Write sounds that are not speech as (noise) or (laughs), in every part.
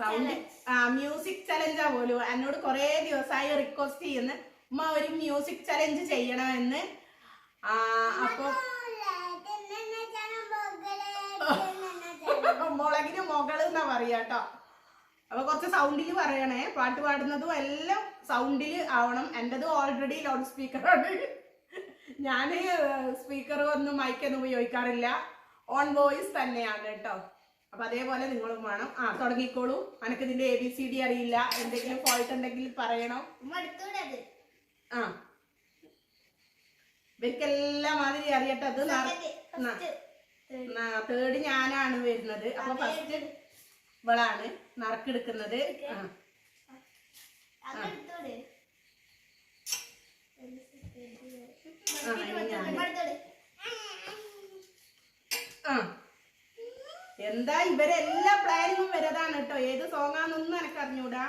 Sound ആ music ചലഞ്ചാ പോലും. എന്നോട് കുറെ ദിവസമായി റിക്വസ്റ്റ് ചെയ്യുന്നു. ഉമ്മ ഒരു മ്യൂസിക് ചലഞ്ച് ചെയ്യണമെന്ന്. അപ്പൊ (laughs) മുളകിന് മുകൾ എന്നാ പറയാട്ടോ അപ്പൊ കുറച്ച് സൗണ്ടിൽ പറയണേ. പാട്ട് പാടുന്നതും എല്ലാം സൗണ്ടിൽ ആവണം. എന്റെത് ഓൾറെഡി ലൗഡ് സ്പീക്കറാണ് ഞാൻ സ്പീക്കർ ഒന്നും മൈക്കൊന്നും ഉപയോഗിക്കാറില്ല. ഓൺ വോയിസ് തന്നെയാണ് കേട്ടോ അപ്പൊ അതേപോലെ നിങ്ങളും വേണം. ആ തുടങ്ങിക്കോളൂ. അനക്ക് ഇതിന്റെ എ ബി സി ഡി അറിയില്ല. എന്തെങ്കിലും ഫോൾട്ട് ഉണ്ടെങ്കിൽ പറയണം? ആ. ഇവർക്കെല്ലാം മാതിരി അറിയട്ടെ. അത് തേർഡ് ഞാനാണ് വരുന്നത്. അപ്പൊ ഫസ്റ്റ് ഇവളാണ് നറുക്കെടുക്കുന്നത്. ആ. ആ, ഇനി ഇവരെ എല്ലാ എന്താ ഇവരെല്ലാ പ്ലാനിങ്ങും വരതാണ് കേട്ടോ. ഏത് സോങ്ങാന്നൊന്നും എനക്ക് അറിഞ്ഞൂടാ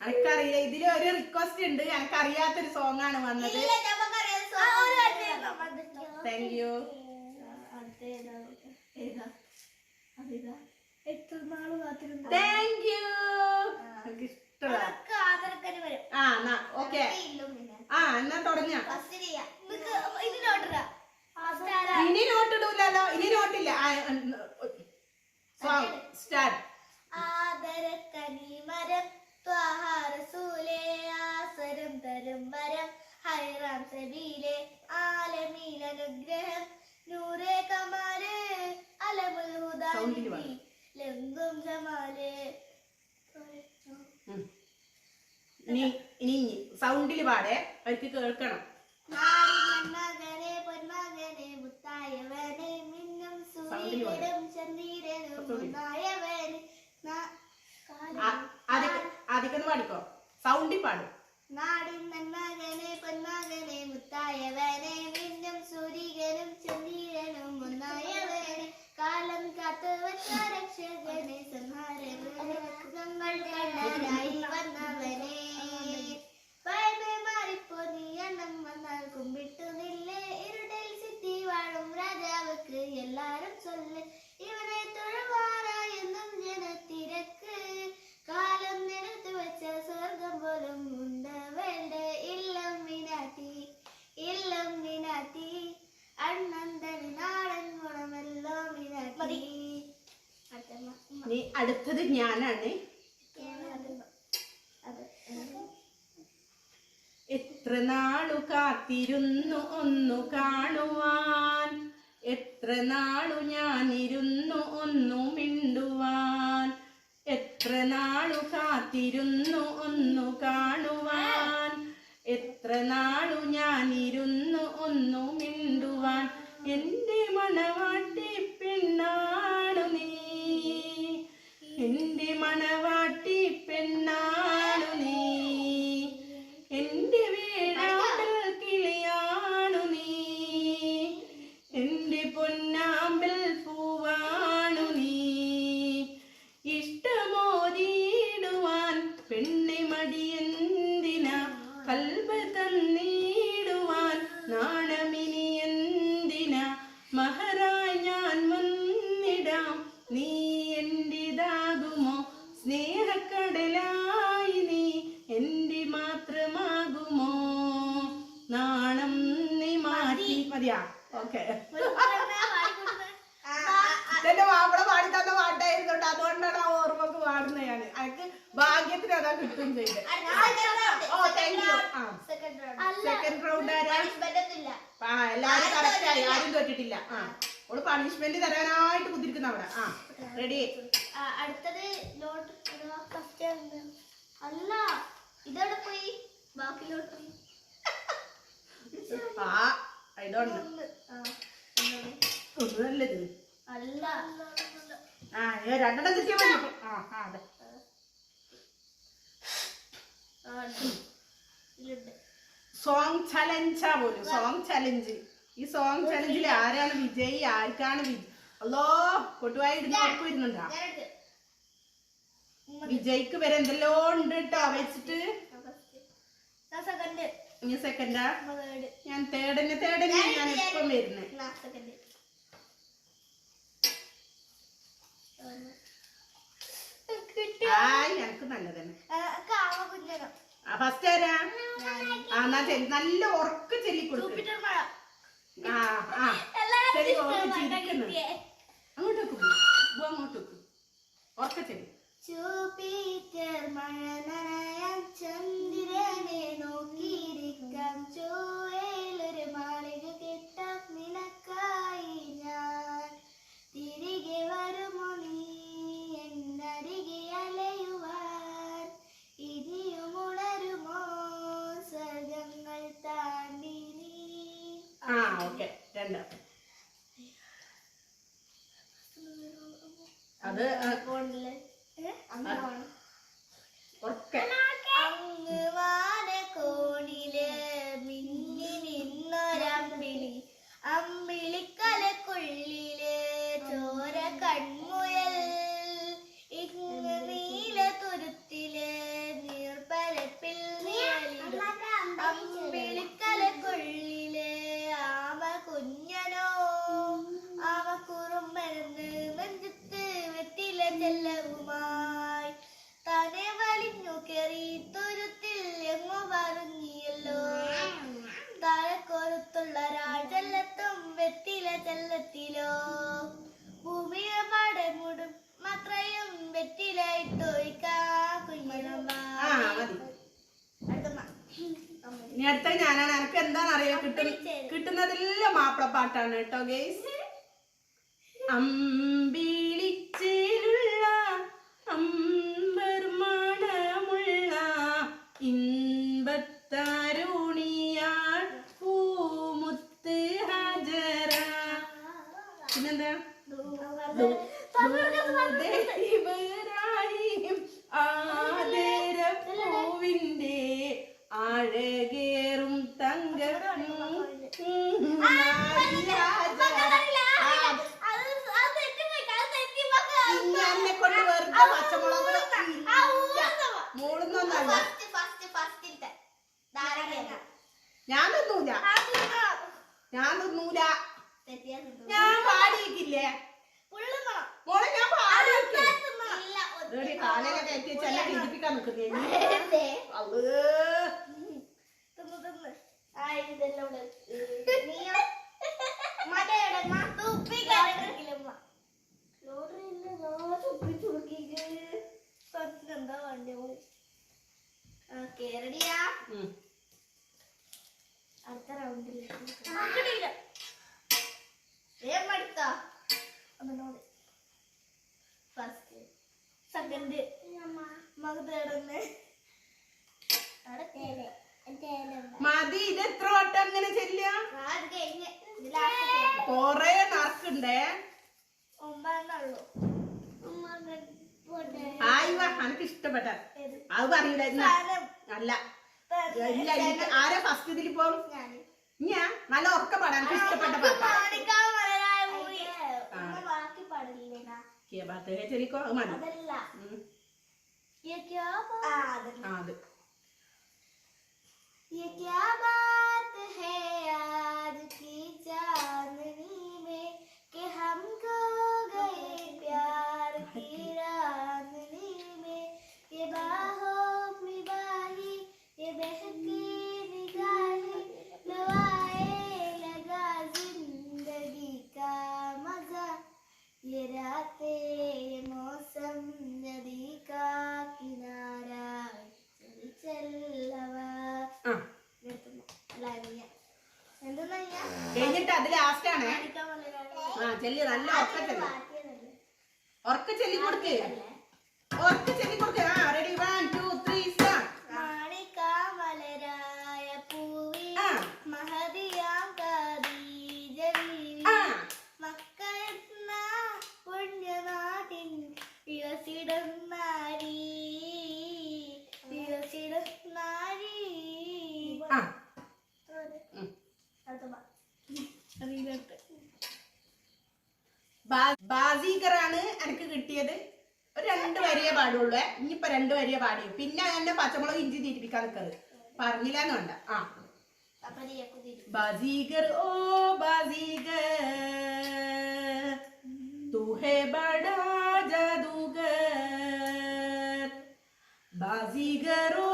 എനക്കറിയ ഇതിൽ ഒരു റിക്വസ്റ്റ് ഉണ്ട്. എനക്കറിയാത്തൊരു സോങ് ആണ് വന്നത്. താങ്ക് യു താങ്ക് യു ആ ഓക്കെ. ആ എന്നാ തുടങ്ങ ഇനി നോട്ട് ഇടൂലോ ഇനി നോട്ടില്ല സ്റ്റാർട്ട് ആദരക്കനിമരം ത്വാഹാരസൂലേ ആസരം തരും വരം ഹൈറാം സബീലെ ആലമീലനുഗ്രഹം നൂറേ കമാൽ അലമുൽ ഹുദാ. ലംഘും ജമാൽ. ഇനി ഇനി സൗണ്ടിൽ പാടെ അവർക്ക് കേൾക്കണം. ആദ്യമൊന്ന് പാടിക്കോ. സൗണ്ടിൽ പാടും. നാടിൻ നന്മകനെ പൊന്മകനെ മുത്തായവനെ അടുത്തത് ഞാനാണ്. എത്ര നാളു കാത്തിരുന്നു ഒന്നു കാണുവാൻ? എത്ര നാളു ഞാനിരുന്നു ഒന്നു മിണ്ടുവാൻ? എത്ര നാളു കാത്തിരുന്നു ഒന്നു കാണുവാൻ? എത്ര നാളു ഞാനിരുന്നു ഒന്നു മിണ്ടുവാൻ? എന്റെ മണവാട്ടി എന്റെ മണവാട്ടി പെണ്ണാണു നീ. എന്റെ വീടാടൽ കിളിയാണു നീ. എന്റെ പൊന്നാമ്പൽ മതിയാ? ഓക്കെ. എന്റെ മാപ്പിള പാടി തന്ന പാട്ടായിരുന്നു കേട്ടോ അതുകൊണ്ടാണ് ആ ഓർമ്മക്ക് പാടുന്നത് ഞാൻ എനിക്ക് ഭാഗ്യത്തിന് അതാ കിട്ടും ചെയ്ത്. ഓ താങ്ക് യു ആ. സെക്കൻഡ് റൗണ്ട് ആരാ? ആ എല്ലാരും കറക്റ്റ് ആയി. ആരും തൊട്ടിട്ടില്ല ആ. ഓൾ പണിഷ്മെന്റ് തരാനായിട്ട് കുത്തിരിക്കുന്ന അവിടെ. ആ റെഡി അടുത്തത് ലോട്ട് ഫസ്റ്റ് അല്ല ഇതോടെ പോയി? ബാക്കി ലോട്ട് പോയി ആ ഇതുണ്ട് ഡോണ്ട് ആ, ഒന്നുകൂടി. ഒന്നുമല്ലത് അല്ല. ആ രണ്ടെണ്ണം കിട്ടിയാ മതി. ആ ആ അതെ. സോങ് ചലഞ്ചാ പോലും. സോങ് ചലഞ്ച് ഈ സോങ് ചലഞ്ചിൽ ആരാണ് വിജയി? ആർക്കാണ് അല്ലോ കൊട്ടുവായി ഇടുന്ന ഉറപ്പ് വരുന്നുണ്ടാ? വിജയ്ക്ക് വരെ എന്തെല്ലോ ഉണ്ട് കേട്ടോ വെച്ചിട്ട്. second. ഇനി സെക്കൻഡാ ഞാൻ തേർഡിന് തേർഡിന് ഞാൻ ഇപ്പം വരുന്നത് എനിക്ക് നല്ലതന്നെ. ഫസ്റ്റ് ആരാ? ആ നല്ല ഉറക്ക ആ ആ. അങ്ങോട്ടേക്ക് പോ. അങ്ങോട്ടേക്ക് ഉറക്ക ചെല്ലി. ജൂപ്പിറ്റർ മഴ നനയാൻ ചന്ദ്രനെ നോക്കിയിരിക്കാം അത് ഉറക്കെ അങ്ങ് വാനക്കോണിൽ മിന്നി നിന്നൊരമ്പിളി. അമ്പിളിക്കലക്കുള്ളിൽ തുരുത്തിൽ എങ്ങു പറഞ്ഞിയല്ലോ താഴെക്കൊരുത്തുള്ള രാജല്ലത്തും വെറ്റില ചെല്ലത്തിലോ. ഭൂമിയെ പാടെ മൂടും മാത്രയും വെറ്റില ഇട്ടൊഴിക്കാ കുഞ്ഞിനമ്മ ആ മതി. ഇനി അടുത്ത ഞാനാണ്. എനക്ക് എന്താണെന്ന് അറിയാം കിട്ടുന്നതെല്ലാം കിട്ടുന്നതെല്ലാം മാപ്പിളപ്പാട്ടാണ് കേട്ടോ ഗേസ്. അമ്പിളിച്ചേലുള്ള ഞാൻ തിന്നൂല ഞാൻ തിന്നൂല ഞാൻ പാടിയിട്ടില്ലേ. മോളെ ഞാൻ പാടിയിട്ടില്ല കാലയിലെ കയറ്റി ചെല്ല ഹിന്ദിപ്പിക്കാൻ നിൽക്കുന്നേ. അത്. ഉം. അടുത്ത റൗണ്ടിലേക്ക് വേഗം അടുത്താ ഒന്നിനോട് ഫസ്റ്റ് സെക്കൻഡ് മക തേടുന്നേ മതി ഇത് എത്ര വട്ടം അങ്ങനെ ചെല്ലുക കൊറേ നറുക്കുണ്ടേ ഒമ്പതെണ്ണുള്ളൂ ആയി വാ എനിക്ക് ഇഷ്ടപ്പെട്ട അത് പറയൂല ഇന്ന്. അല്ല ഇല്ല എനിക്ക് ആരാ ഫസ്റ്റ് ഇതിൽ ഇപ്പം ഞാൻ നല്ല ഉറക്ക പാടാൻ എനിക്ക് ഇഷ്ടപ്പെട്ട പാട്ടാ ബാക്കി പാടില്ലേനാ കിയ ബാത്ത് ഹേ ചെറിക്കോ അത് മതി അതല്ല ഉം. ये क्या बात ആ അത് ये क्या बात है आज അത് ലാസ്റ്റ് ആണ്. ആ ചെല്ലി നല്ല ഉറക്ക ചെല്ലി? ഉറക്ക ചെല്ലി കൊടുക്ക്? ഉറക്ക ചെല്ലി കൊടുക്ക്. ആ ready one two three start ആ. മഹതിയാം ഖദീജ ബീവി. ആ മക്കളെന്ന പുണ്യനാട്ടിൻ വികസിടും നാരി വികസിടും നാരി ആ ഉം. അടുത്ത പാ. ബാ- ബാസീകറാണ് എനിക്ക് കിട്ടിയത് ഒരു രണ്ട് വരിയെ പാടുള്ളൂ ഇനിയിപ്പൊ രണ്ട് വരിയെ പാടി പിന്നെ എന്നെ പച്ചമുളക് ഇഞ്ചി തീറ്റിപ്പിക്കാൻ നിൽക്കുന്നത് പറഞ്ഞില്ലാന്ന് വേണ്ട ആ അപ്പൊ നീ കുതിരി बाजीगर ओ बाजीगर तू है बड़ा जादूगर बाजीगर ओ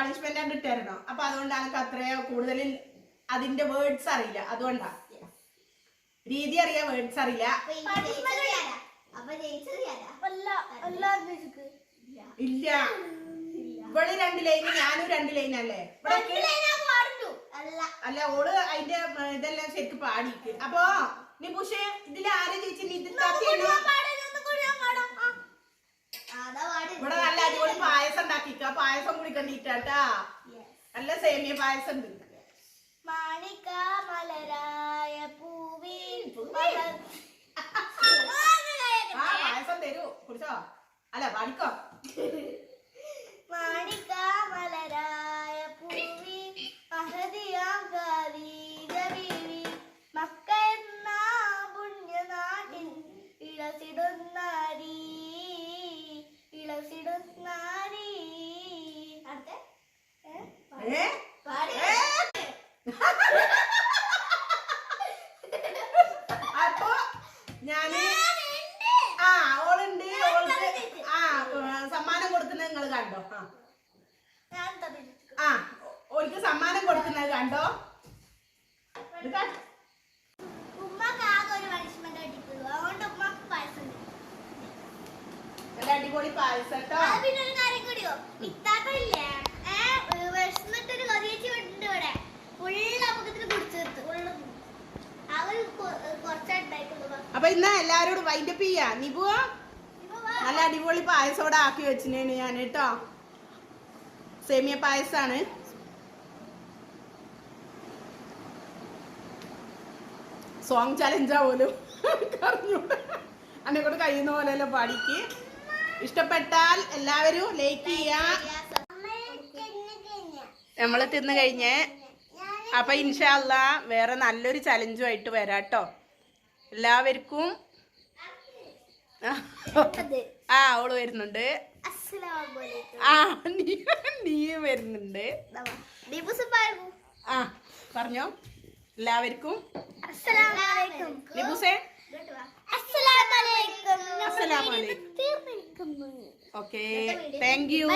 പണിഷ്മെന്റ് ആണ് ഇട്ടായിരുന്നോ അപ്പൊ അതുകൊണ്ട് എനിക്ക് അത്രയോ കൂടുതൽ അതിന്റെ വേർഡ്സ് അറിയില്ല. അതുകൊണ്ടാ. രീതി അറിയാ വേർഡ്സ് അറിയില്ല. ഇല്ല. ഇവൾ രണ്ട് ലൈന് ഞാനും രണ്ട് ലൈൻ അല്ലേ. അല്ല. അല്ല ഓൾ അതിന്റെ ഇതെല്ലാം ശരിക്ക് പാടിക്ക് അപ്പൊ നീ പക്ഷേ ഇതിൽ ആരും ചേച്ചി നീ ഇത് താത്തിയാണോ? ഞാൻ പാടാം, ഒന്നും കൂടി ഞാൻ പാടാം. ആ. ആ, അതാ പാട്. ഇവിടെ നല്ല അടിപൊളി പായസം ഉണ്ടാക്കിക്ക പായസം കുടിക്കണ്ടിട്ടാട്ടാ. നല്ല സേമിയ പായസം ഉണ്ട് മാണിക്ക മലരായ പൂവിൻ പായസം തരൂ. കുടിച്ചോ? അല്ല പാടിക്കോ? മാണിക്ക ഏ? അപ്പൊ ഞാൻ ആ ഓളുണ്ട്. ഓൾക്ക് ആ സമ്മാനം കൊടുക്കുന്നത് നിങ്ങൾ കണ്ടോ? ആ. ഓൾക്ക് സമ്മാനം കൊടുക്കുന്നത് കണ്ടോ. അടിപൊളി പായസം കേട്ടോ പിന്നെ ഒരു കാര്യം കൂടിയോ? ഇത്താത്തല്ലേ ഏഹ് കൊതിയേച്ചി ഉണ്ട് ഇവിടെ. ഫുള്ള് അപ്പത്തിന് കുടിച്ചു തീർത്തു അവർ കുറച്ചുണ്ടായിട്ടുള്ളൂ അപ്പൊ ഇന്ന് എല്ലാരോടും വൈൻഡപ്പ് ചെയ്യാ. നിപുവോ പോവാ നല്ല അടിപൊളി പായസം ഇവിടെ ആക്കി വെച്ചിനാണ് ഞാൻ കേട്ടോ സേമിയ പായസാണ്. സോങ് ചലഞ്ചാ പോലും അന്നെ എന്നെ കൊണ്ട് കഴിയുന്ന പോലെയല്ല പാടിക്ക്. ഇഷ്ടപ്പെട്ടാൽ എല്ലാവരും ലൈക്ക് ചെയ്യാ നമ്മൾ തിന്നു കഴിഞ്ഞേ അപ്പൊ ഇൻഷാല്ല വേറെ നല്ലൊരു ചലഞ്ചുമായിട്ട് വരാട്ടോ എല്ലാവർക്കും ആ അവൾ വരുന്നുണ്ട്. ആ നീ നീ വരുന്നുണ്ട്. ആ പറഞ്ഞോ. എല്ലാവർക്കും. അസ്സലാമലൈക്കും ഓക്കെ. Thank you